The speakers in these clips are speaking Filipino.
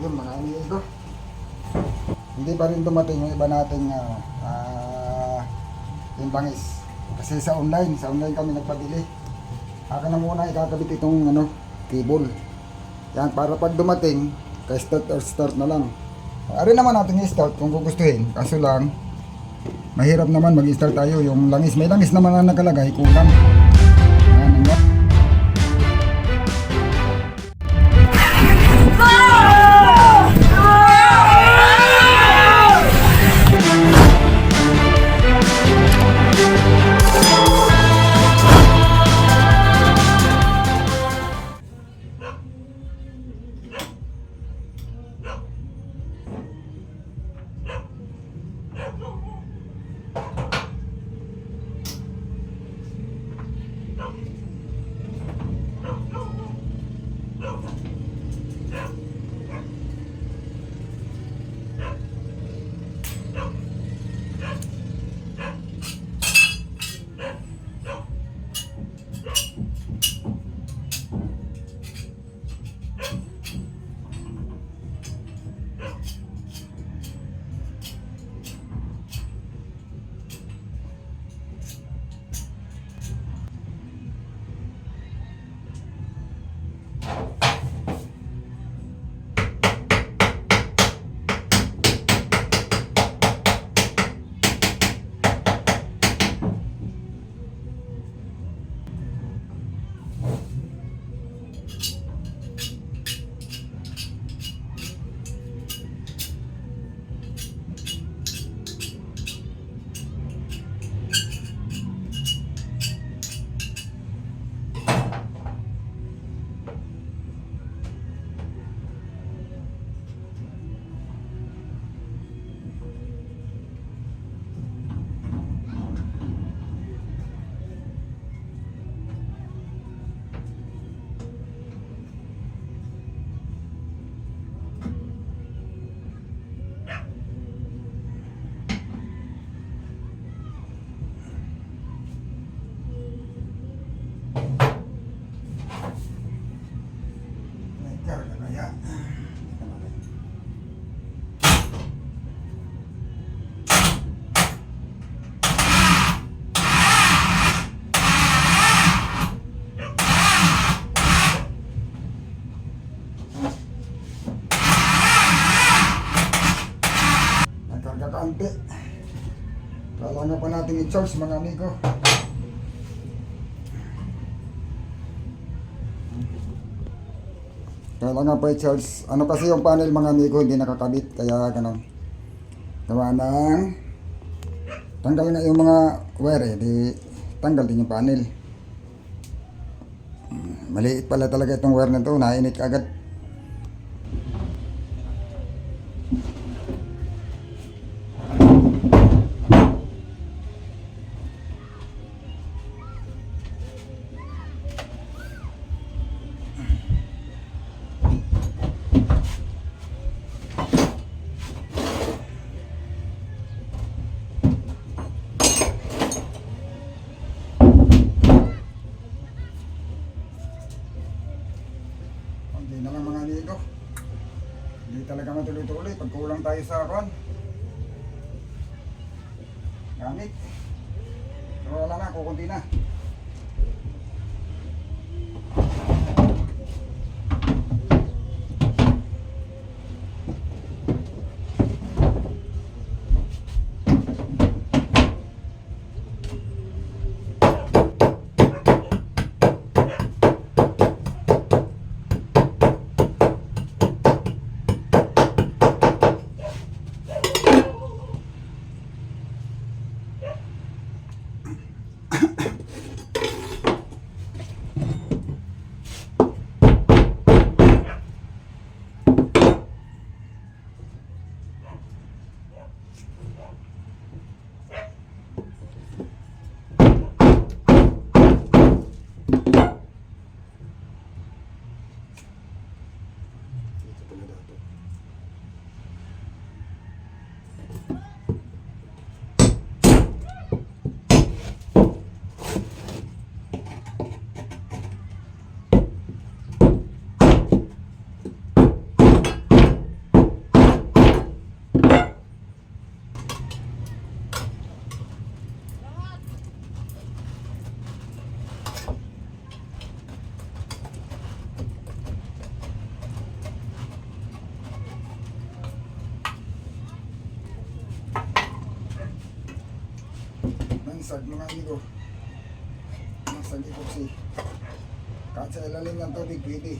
Yun mga amigo. Hindi pa rin dumating yung iba nating uh, uh, yung bangis. Kasi sa online, sa online kami nagpabili. Akin na muna ikakabit itong ano, cable. Yan, para pag dumating, kay start or start na lang. Ari naman natin i-start kung gugustuhin. Kaso lang, mahirap naman mag-start tayo. Yung langis, may langis naman na nakalagay, kulang. Kailangan pa natin i-charge mga amigo. Kailangan pa i-charge. Ano kasi yung panel mga amigo hindi nakakabit. Kaya ganun. Gawa ng tanggal nga yung mga wire eh. Di tanggal din yung panel. Hmm, Maliit pala talaga itong wire na to. Nainit agad. Talaga matuloy-tuloy. Pag kulang tayo sa ron. Gamit. Pero wala na, kukunti na. Massage mga amigo. Massage epoxy. Kahit sa ilalim ng tubig, pwede.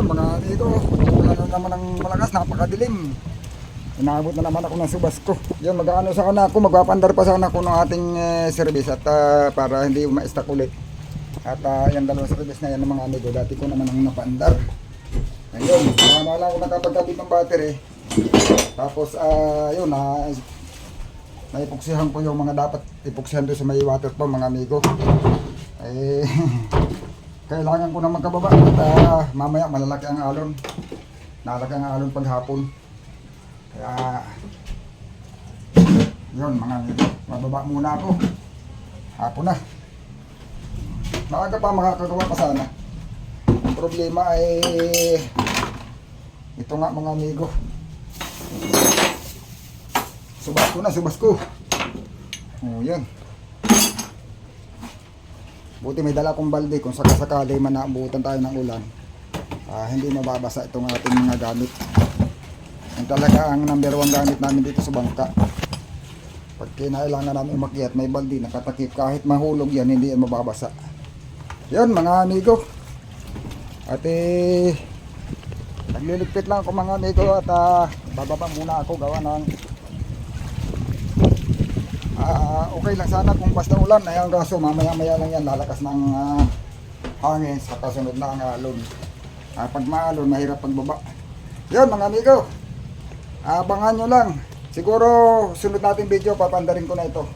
Yun mga amigo, wala na naman ng malakas, napakadilim. Inaabot na naman ako ng subas ko. Yun, mag-ano ako, magpapandar pa sana ako ng ating eh, service at ah, para hindi ma-stack ulit. At uh, yung dalawang service na yan ng mga amigo, dati ko naman ang napandar. Ayun, tama lang ako nakapagkabit ng battery. Tapos, ah, yun, na naipuksihan ko yung mga dapat ipuksihan doon sa may water pump mga amigo. Eh, kailangan ko na magkababa at ah, mamaya malalaki ang alon. Nalaki ang alon paghapon. Kaya, yun mga amigo, mababa muna ako. Hapon na. Maaga pa makakagawa pa sana. Ang problema ay ito nga mga amigo. Subas ko na, subas ko. Oh, yan. Buti may dala kong balde kung sakasakali man naabutan tayo ng ulan. ah, hindi mababasa itong ating mga gamit. Yan talaga ang number one gamit namin dito sa bangka. Pag kinailangan namin umakyat, may balde nakatakip. Kahit mahulog yan, hindi yan mababasa. Yan mga amigo. At eh, nagliligpit lang ako mga amigo at ah, bababa muna ako gawa ng Ah, okay lang sana kung basta ulan ay ang kaso mamaya maya lang yan lalakas ng ah, hangin sa kasunod na ang alon. Ah, pag maalon mahirap pagbaba. Yun mga amigo. Abangan nyo lang. Siguro sunod natin video papandarin ko na ito.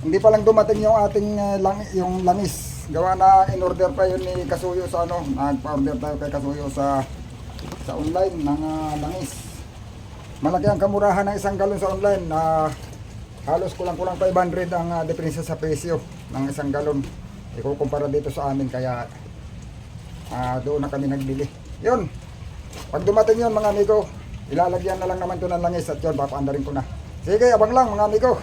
Hindi pa lang dumating yung ating eh, lang, yung langis. Gawa na in order pa yun ni Kasuyo sa ano. Nagpa-order tayo kay Kasuyo sa sa online ng ah, langis. malaki ang kamurahan ng isang galon sa online na halos kulang-kulang 500 ang uh, diferensya sa presyo ng isang galon. Ikukumpara dito sa amin kaya ah, doon na kami nagbili. Yun. Pag dumating yun mga amigo, ilalagyan na lang naman ito ng langis at yun, papaanda rin ko na. Sige, abang lang mga amigo.